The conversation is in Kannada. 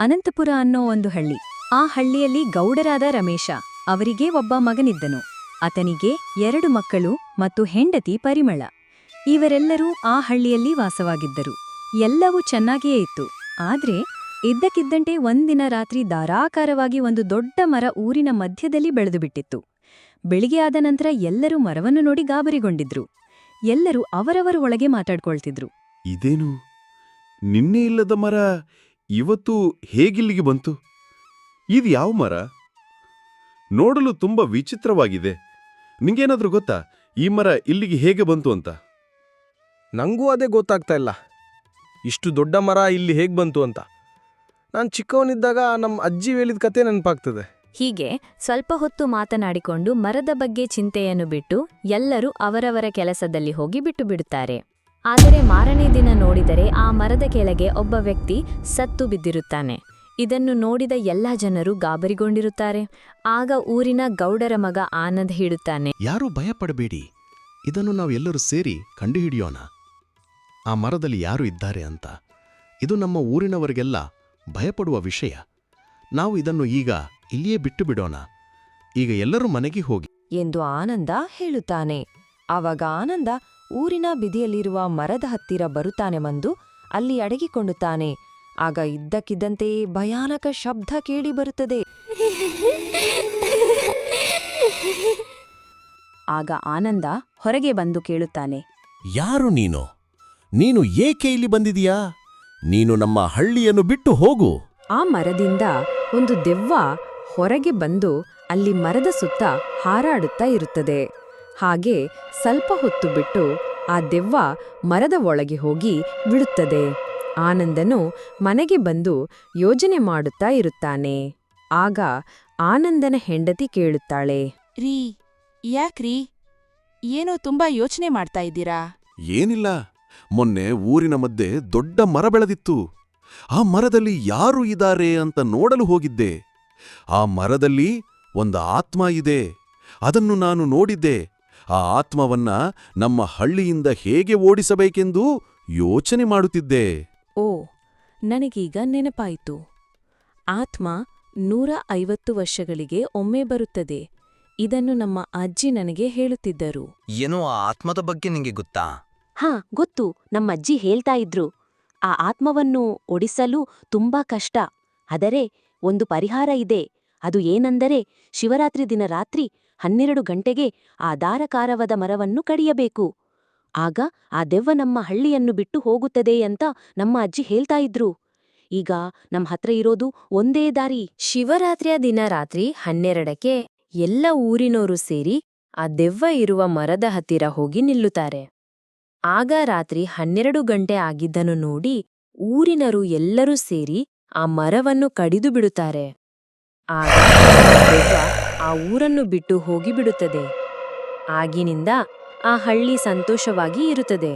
ಅನಂತಪುರ ಅನ್ನೋ ಒಂದು ಹಳ್ಳಿ. ಆ ಹಳ್ಳಿಯಲ್ಲಿ ಗೌಡರಾದ ರಮೇಶ, ಅವರಿಗೆ ಒಬ್ಬ ಮಗನಿದ್ದನು. ಆತನಿಗೆ ಎರಡು ಮಕ್ಕಳು ಮತ್ತು ಹೆಂಡತಿ ಪರಿಮಳ. ಇವರೆಲ್ಲರೂ ಆ ಹಳ್ಳಿಯಲ್ಲಿ ವಾಸವಾಗಿದ್ದರು. ಎಲ್ಲವೂ ಚೆನ್ನಾಗಿಯೇ ಇತ್ತು. ಆದ್ರೆ, ಇದ್ದಕ್ಕಿದ್ದಂತೆ ಒಂದಿನ ರಾತ್ರಿ ಧಾರಾಕಾರವಾಗಿ ಒಂದು ದೊಡ್ಡ ಮರ ಊರಿನ ಮಧ್ಯದಲ್ಲಿ ಬೆಳೆದುಬಿಟ್ಟಿತ್ತು. ಬೆಳಿಗ್ಗೆ ಆದ ನಂತರ ಎಲ್ಲರೂ ಮರವನ್ನು ನೋಡಿ ಗಾಬರಿಗೊಂಡಿದ್ರು. ಎಲ್ಲರೂ ಅವರವರ ಒಳಗೆ ಮಾತಾಡ್ಕೊಳ್ತಿದ್ರು. ಇದೇನು? ನಿನ್ನೆ ಇಲ್ಲದ ಮರ ಇವತ್ತು ಹೇಗಿಲ್ಲಿಗೆ ಬಂತು? ಇದು ಯಾವ ಮರ? ನೋಡಲು ತುಂಬ ವಿಚಿತ್ರವಾಗಿದೆ. ನಿಂಗೇನಾದ್ರೂ ಗೊತ್ತಾ ಈ ಮರ ಇಲ್ಲಿಗೆ ಹೇಗೆ ಬಂತು ಅಂತ? ನಂಗೂ ಅದೇ ಗೊತ್ತಾಗ್ತಾ ಇಲ್ಲ. ಇಷ್ಟು ದೊಡ್ಡ ಮರ ಇಲ್ಲಿ ಹೇಗೆ ಬಂತು ಅಂತ. ನಾನು ಚಿಕ್ಕವನಿದ್ದಾಗ ನಮ್ಮ ಅಜ್ಜಿ ಹೇಳಿದ ಕತೆ ನೆನಪಾಗ್ತದೆ. ಹೀಗೆ ಸ್ವಲ್ಪ ಹೊತ್ತು ಮಾತನಾಡಿಕೊಂಡು ಮರದ ಬಗ್ಗೆ ಚಿಂತೆಯನ್ನು ಬಿಟ್ಟು ಎಲ್ಲರೂ ಅವರವರ ಕೆಲಸದಲ್ಲಿ ಹೋಗಿ ಬಿಟ್ಟು ಬಿಡುತ್ತಾರೆ. ಆದರೆ ಮಾರನೇ ದಿನ ನೋಡಿದರೆ ಆ ಮರದ ಕೆಳಗೆ ಒಬ್ಬ ವ್ಯಕ್ತಿ ಸತ್ತು ಬಿದ್ದಿರುತ್ತಾನೆ. ಇದನ್ನು ನೋಡಿದ ಎಲ್ಲ ಜನರು ಗಾಬರಿಗೊಂಡಿರುತ್ತಾರೆ. ಆಗ ಊರಿನ ಗೌಡರ ಮಗ ಆನಂದ್ ಹೇಳುತ್ತಾನೆ. ಯಾರೂ ಭಯಪಡಬೇಡಿ. ಇದನ್ನು ನಾವು ಎಲ್ಲರೂ ಸೇರಿ ಕಂಡುಹಿಡಿಯೋಣ. ಆ ಮರದಲ್ಲಿ ಯಾರು ಇದ್ದಾರೆ ಅಂತ. ಇದು ನಮ್ಮ ಊರಿನವರಿಗೆಲ್ಲ ಭಯಪಡುವ ವಿಷಯ. ನಾವು ಇದನ್ನು ಈಗ ಇಲ್ಲಿಯೇ ಬಿಟ್ಟು ಬಿಡೋಣ ಈಗ ಎಲ್ಲರೂ ಮನೆಗೆ ಹೋಗಿ ಎಂದು ಆನಂದ ಹೇಳುತ್ತಾನೆ. ಆವಾಗ ಆನಂದ ಊರಿನ ಬಿದಿಯಲ್ಲಿರುವ ಮರದ ಹತ್ತಿರ ಬರುತ್ತಾನೆ ಬಂದು ಅಲ್ಲಿ ಅಡಗಿಕೊಳ್ಳುತ್ತಾನೆ. ಆಗ ಇದ್ದಕ್ಕಿದ್ದಂತೆ ಭಯಾನಕ ಶಬ್ದ ಕೇಳಿಬರುತ್ತದೆ ಆಗ ಆನಂದ ಹೊರಗೆ ಬಂದು ಕೇಳುತ್ತಾನೆ. ಯಾರು ನೀನು? ನೀನು ಏಕೆ ಇಲ್ಲಿ ಬಂದಿದೀಯಾ? ನೀನು ನಮ್ಮ ಹಳ್ಳಿಯನ್ನು ಬಿಟ್ಟು ಹೋಗು. ಆ ಮರದಿಂದ ಒಂದು ದೆವ್ವ ಹೊರಗೆ ಬಂದು ಅಲ್ಲಿ ಮರದ ಸುತ್ತ ಹಾರಾಡುತ್ತಾ ಇರುತ್ತದೆ. ಹಾಗೆ ಸ್ವಲ್ಪ ಹೊತ್ತು ಬಿಟ್ಟು ಆ ದೆವ್ವ ಮರದ ಒಳಗೆ ಹೋಗಿ ಬಿಡುತ್ತದೆ ಆನಂದನು ಮನೆಗೆ ಬಂದು ಯೋಜನೆ ಮಾಡುತ್ತಾ ಇರುತ್ತಾನೆ. ಆಗ ಆನಂದನ ಹೆಂಡತಿ ಕೇಳುತ್ತಾಳೆ ರೀ ಯಾಕ್ರೀ? ಏನೋ ತುಂಬಾ ಯೋಚನೆ ಮಾಡ್ತಾ ಇದ್ದೀರಾ? ಏನಿಲ್ಲ ಮೊನ್ನೆ ಊರಿನ ಮಧ್ಯೆ ದೊಡ್ಡ ಮರ ಬೆಳೆದಿತ್ತು. ಆ ಮರದಲ್ಲಿ ಯಾರು ಇದ್ದಾರೆ ಅಂತ ನೋಡಲು ಹೋಗಿದ್ದೆ. ಆ ಮರದಲ್ಲಿ ಒಂದು ಆತ್ಮ ಇದೆ. ಅದನ್ನು ನಾನು ನೋಡಿದ್ದೆ. ಆ ಆತ್ಮವನ್ನ ನಮ್ಮ ಹಳ್ಳಿಯಿಂದ ಹೇಗೆ ಓಡಿಸಬೇಕೆಂದು ಯೋಚನೆ ಮಾಡುತ್ತಿದ್ದೆ. ಓ ನನಗೀಗ ನೆನಪಾಯಿತು. ಆತ್ಮ ನೂರ ಐವತ್ತು ವರ್ಷಗಳಿಗೆ ಒಮ್ಮೆ ಬರುತ್ತದೆ. ಇದನ್ನು ನಮ್ಮ ಅಜ್ಜಿ ನನಗೆ ಹೇಳುತ್ತಿದ್ದರು. ಏನೋ ಆ ಆತ್ಮದ ಬಗ್ಗೆ ನಿಂಗೆ ಗೊತ್ತಾ? ಹಾ ಗೊತ್ತು. ನಮ್ಮಜ್ಜಿ ಹೇಳ್ತಾ ಇದ್ರು. ಆ ಆತ್ಮವನ್ನು ಒಡಿಸಲು ತುಂಬಾ ಕಷ್ಟ. ಆದರೆ ಒಂದು ಪರಿಹಾರ ಇದೆ. ಅದು ಏನೆಂದರೆ ಶಿವರಾತ್ರಿ ದಿನ ರಾತ್ರಿ ಹನ್ನೆರಡು ಗಂಟೆಗೆ ಆ ದಾರಕಾರವದ ಮರವನ್ನು ಕಡಿಯಬೇಕು. ಆಗ ಆ ದೆವ್ವ ನಮ್ಮ ಹಳ್ಳಿಯನ್ನು ಬಿಟ್ಟು ಹೋಗುತ್ತದೆ ಅಂತ ನಮ್ಮ ಅಜ್ಜಿ ಹೇಳ್ತಾ ಇದ್ರು. ಈಗ ನಮ್ಮ ಹತ್ರ ಇರೋದು ಒಂದೇ ದಾರಿ. ಶಿವರಾತ್ರಿಯ ದಿನ ರಾತ್ರಿ ಹನ್ನೆರಡಕ್ಕೆ ಎಲ್ಲ ಊರಿನೋರು ಸೇರಿ ಆ ದೆವ್ವ ಇರುವ ಮರದ ಹತ್ತಿರ ಹೋಗಿ ನಿಲ್ಲುತ್ತಾರೆ. ಆಗ ರಾತ್ರಿ ಹನ್ನೆರಡು ಗಂಟೆ ಆಗಿದ್ದನ್ನು ನೋಡಿ ಊರಿನರು ಎಲ್ಲರೂ ಸೇರಿ ಆ ಮರವನ್ನು ಕಡಿದು ಬಿಡುತ್ತಾರೆ. ಆಗ ಆ ಊರನ್ನು ಬಿಟ್ಟು ಹೋಗಿಬಿಡುತ್ತದೆ. ಆಗಿನಿಂದ ಆ ಹಳ್ಳಿ ಸಂತೋಷವಾಗಿ ಇರುತ್ತದೆ.